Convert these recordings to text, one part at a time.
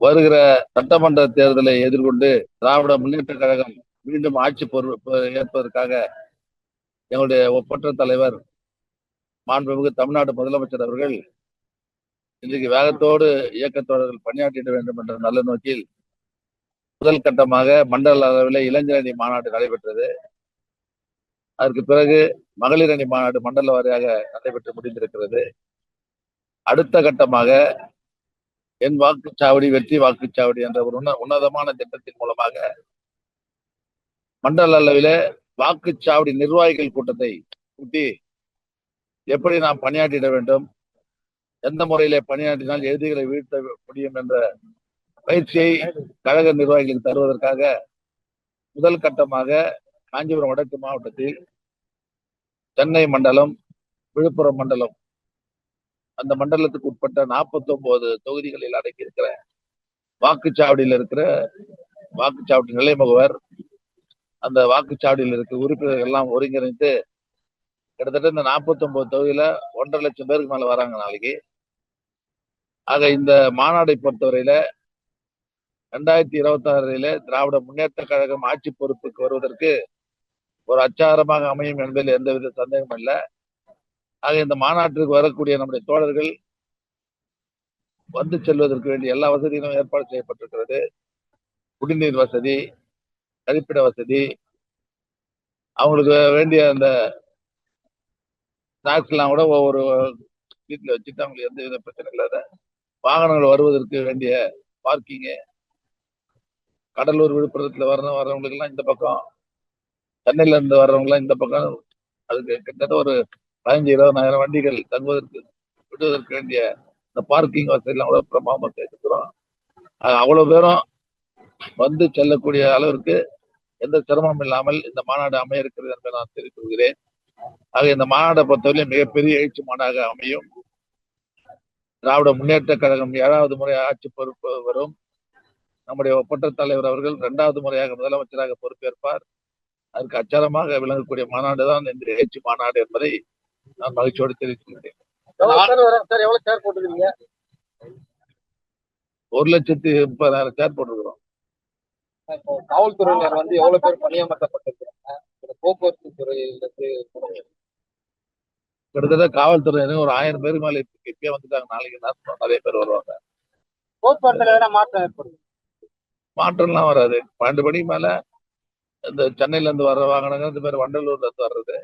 வருகிற சட்டமன்ற தேர்தலை எதிர்கொண்டு திராவிட முன்னேற்ற கழகம் மீண்டும் ஆட்சி பொறுப்பு ஏற்பதற்காக எங்களுடைய ஒப்பற்ற தலைவர் மாண்புமிகு தமிழ்நாடு முதலமைச்சர் அவர்கள் இன்றைக்கு வேகத்தோடு இயக்கத்தோழர்கள் பணியாற்றிட வேண்டும் என்ற நல்ல நோக்கில் முதல் கட்டமாக மண்டல அளவில் இளைஞர் அணி மாநாடு நடைபெற்றது. அதற்கு பிறகு மகளிர் அணி மாநாடு மண்டல வாரியாக நடைபெற்று முடிந்திருக்கிறது. அடுத்த கட்டமாக என் வாக்குச்சாவடி வெற்றி வாக்குச்சாவடி என்ற ஒரு உன்ன உன்னதமான திட்டத்தின் மூலமாக மண்டல அளவில் வாக்குச்சாவடி நிர்வாகிகள் கூட்டத்தை கூட்டி எப்படி நாம் பணியாற்றிட வேண்டும் எந்த முறையில பணியாற்றினால் எழுதிகளை வீழ்த்த முடியும் என்ற பயிற்சியை கழக நிர்வாகிகளுக்கு தருவதற்காக முதல் கட்டமாக காஞ்சிபுரம் வடக்கு மாவட்டத்தில் சென்னை மண்டலம் விழுப்புரம் மண்டலம் அந்த மண்டலத்துக்கு உட்பட்ட நாற்பத்தொன்பது தொகுதிகளில் தொகுதிகளில் அடங்கியிருக்கிற வாக்குச்சாவடியில் இருக்கிற வாக்குச்சாவடி நிலை முகவர் அந்த வாக்குச்சாவடியில் இருக்கிற உறுப்பினர்கள் எல்லாம் ஒருங்கிணைந்து கிட்டத்தட்ட இந்த நாற்பத்தொன்பது தொகுதியில ஒன்றரை லட்சம் பேருக்கு மேல வராங்க நாளைக்கு. ஆக இந்த மாநாடை பொறுத்தவரையில ரெண்டாயிரத்தி இருபத்தி ஆறில திராவிட முன்னேற்ற கழகம் ஆட்சி பொறுப்புக்கு வருவதற்கு ஒரு அச்சாரமாக அமையும் என்பதில் எந்தவித சந்தேகமும் இல்லை. ஆக இந்த மாநாட்டிற்கு வரக்கூடிய நம்முடைய தோழர்கள் வந்து செல்வதற்கு வேண்டிய எல்லா வசதிகளும் ஏற்பாடு செய்யப்பட்டிருக்கிறது. குடிநீர் வசதி கழிப்பிட வசதி அவங்களுக்கு வேண்டிய அந்த ஸ்நாக்ஸ் எல்லாம் கூட ஒவ்வொரு வீட்டில் வச்சுட்டு அவங்களுக்கு எந்த வித பிரச்சனை இல்லாத வாகனங்கள் வருவதற்கு வேண்டிய பார்க்கிங்கு கடலூர் விழுப்புரத்துல வர வர்றவங்களுக்கு எல்லாம் இந்த பக்கம் சென்னையில இருந்து வர்றவங்க எல்லாம் இந்த பக்கம் அதுக்கு கிட்டத்தட்ட ஒரு பதினஞ்சு இருபதாயிரம் வண்டிகள் தங்குவதற்கு விடுவதற்கு வேண்டிய இந்த பார்க்கிங் வசதி எல்லாம் கூட பிரமாதமா சேர்த்துக்கிறோம் அவ்வளவு பேரும் வந்து செல்லக்கூடிய அளவிற்கு எந்த சிரமமும் இல்லாமல் இந்த மாநாடு அமைய இருக்கிறது என்பதை நான் தெரிவித்துக்கொள்கிறேன் ஆக இந்த மாநாட்டை பொறுத்தவரையிலும் மிகப்பெரிய எழுச்சி மாநாடாக அமையும். திராவிட முன்னேற்ற கழகம் ஏழாவது முறை ஆட்சி பொறுப்பு வரும். நம்முடைய ஒப்பற்ற தலைவர் அவர்கள் இரண்டாவது முறையாக முதலமைச்சராக பொறுப்பேற்பார். அதற்கு அச்சாரமாக விளங்கக்கூடிய மாநாடு தான் இந்த எழுச்சி மாநாடு என்பதை நான் மகிழ்ச்சியோடு தெரிவித்துள்ளேன் சார் எவ்வளவு சேர் போட்டுருக்கீங்க? ஒரு லட்சத்தி முப்பதாயிரம் சேர் போட்டிருக்கிறோம். காவல்துறையினர் வந்து எவ்வளவு பேர் பணியமர்த்தப்பட்டிருக்காங்க இந்த போக்குவரத்து துறையிலிருந்து கிட்டத்தட்ட காவல்துறையினர் ஒரு ஆயிரம் பேருக்கு மேல இப்ப இப்பயே வந்துட்டாங்க. நாளைக்கு நான் நிறைய பேர் வருவாங்க. போக்குவரத்துல மாற்றம் ஏற்படும் மாற்றம்லாம் வராது. பன்னெண்டு மணிக்கு மேல இந்த சென்னையில இருந்து வர்ற வாகனங்கள் இந்த மாதிரி வண்டலூர்ல இருந்து வர்றது.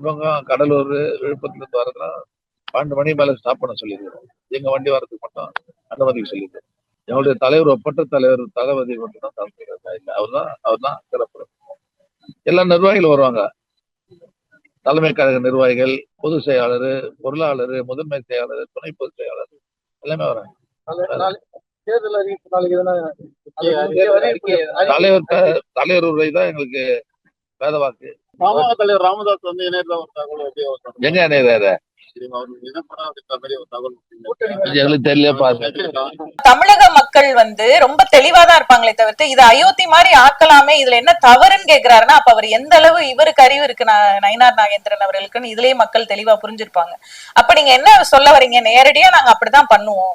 இவங்க கடலூர் விழுப்புரத்துல இருந்து வர்றதுலாம் பன்னெண்டு மணி மேல ஸ்டாப் பண்ண சொல்லியிருக்கிறோம் எங்க வண்டி வர்றதுக்கு மட்டும் அனுமதிக்க சொல்லியிருக்கோம் எங்களுடைய தலைவர் ஒப்பற்ற தலைவர் தளபதி மட்டும் தான் தலைமை இல்லை அவர் தான் அவர் தான் சிறப்பு. எல்லா நிர்வாகிகளும் வருவாங்க. தலைமை கழக நிர்வாகிகள் பொதுச் செயலாளர் பொருளாளர் முதன்மை செயலாளர் துணை பொதுச் செயலாளர் எல்லாமே வராங்க. தலைவர் தலைவர் உரை தான் எங்களுக்கு வேத வாக்கு. பாமக தலைவர் ராமதாஸ் வந்து இணையத்துல ஒரு தகவல்? எங்க பாருங்க. தமிழக மக்கள் வந்து ரொம்ப தெளிவாதான் இருப்பாங்களே தவிர்த்து இது அயோத்தி மாதிரி ஆக்கலாமே இதுல என்ன தவறுன்னு கேக்குறாருன்னா அப்ப அவர் எந்த அளவு இவருக்கு அறிவு இருக்கு நயினார் நாகேந்திரன் அவர்களுக்குன்னு இதுலயே மக்கள் தெளிவா புரிஞ்சிருப்பாங்க. அப்ப நீங்க என்ன சொல்ல வரீங்க? நேரடியா நாங்க அப்படிதான் பண்ணுவோம்.